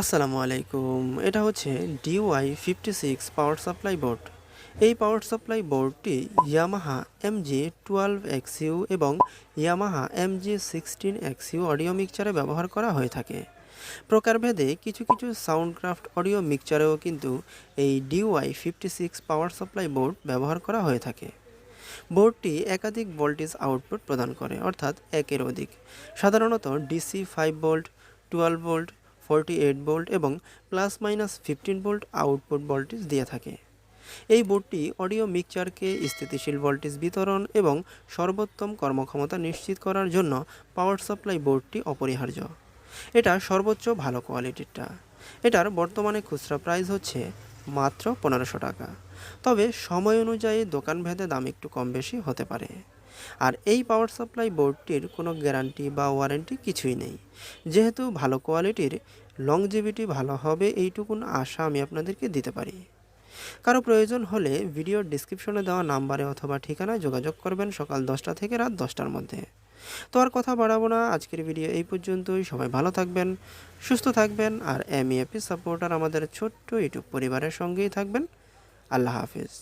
আসসালামু আলাইকুম। এটা হচ্ছে DY fifty six power supply board এই পাওয়ার সাপ্লাই বোর্ডটি ইয়ামাহা এমজি টুয়েলভ এক্সইউ এবং Yamaha MG sixteen XU audio মিক্সচারে ব্যবহার করা হয়ে থাকে। প্রকারভেদে কিছু কিছু সাউন্ডক্রাফট অডিও মিক্সচারেও কিন্তু এই DY fifty six power supply board ব্যবহার করা হয়ে থাকে। বোর্ডটি একাধিক ভোল্টেজ আউটপুট প্রদান করে, অর্থাৎ একের অধিক। সাধারণত DC five volt twelve volt forty eight volt এবং plus minus fifteen volt output voltage দিয়ে থাকে। এই বোর্ডটি অডিও মিক্সচারকে স্থিতিশীল ভোল্টেজ বিতরণ এবং সর্বোত্তম কর্মক্ষমতা নিশ্চিত করার জন্য পাওয়ার সাপ্লাই বোর্ডটি অপরিহার্য। এটা সর্বোচ্চ ভালো কোয়ালিটিরটা। এটার বর্তমানে খুচরা প্রাইস হচ্ছে মাত্র পনেরোশো টাকা। তবে সময় অনুযায়ী দোকান ভেদে দাম একটু কম বেশি হতে পারে। আর এই পাওয়ার সাপ্লাই বোর্ডটির কোনো গ্যারান্টি বা ওয়ারেন্টি কিছুই নেই। যেহেতু ভালো কোয়ালিটির লংজিভিটি ভালো হবে এইটুকুন আশা আমি আপনাদেরকে দিতে পারি। কারও প্রয়োজন হলে ভিডিওর ডিসক্রিপশনে দেওয়া নাম্বারে অথবা ঠিকানায় যোগাযোগ করবেন সকাল দশটা থেকে রাত দশটার মধ্যে। তো আর কথা বাড়াবো না, আজকের ভিডিও এই পর্যন্তই। সবাই ভালো থাকবেন, সুস্থ থাকবেন আর এম ইএপি সাপোর্টার আমাদের ছোট্ট ইউটিউব পরিবারের সঙ্গেই থাকবেন। আল্লাহ হাফিজ।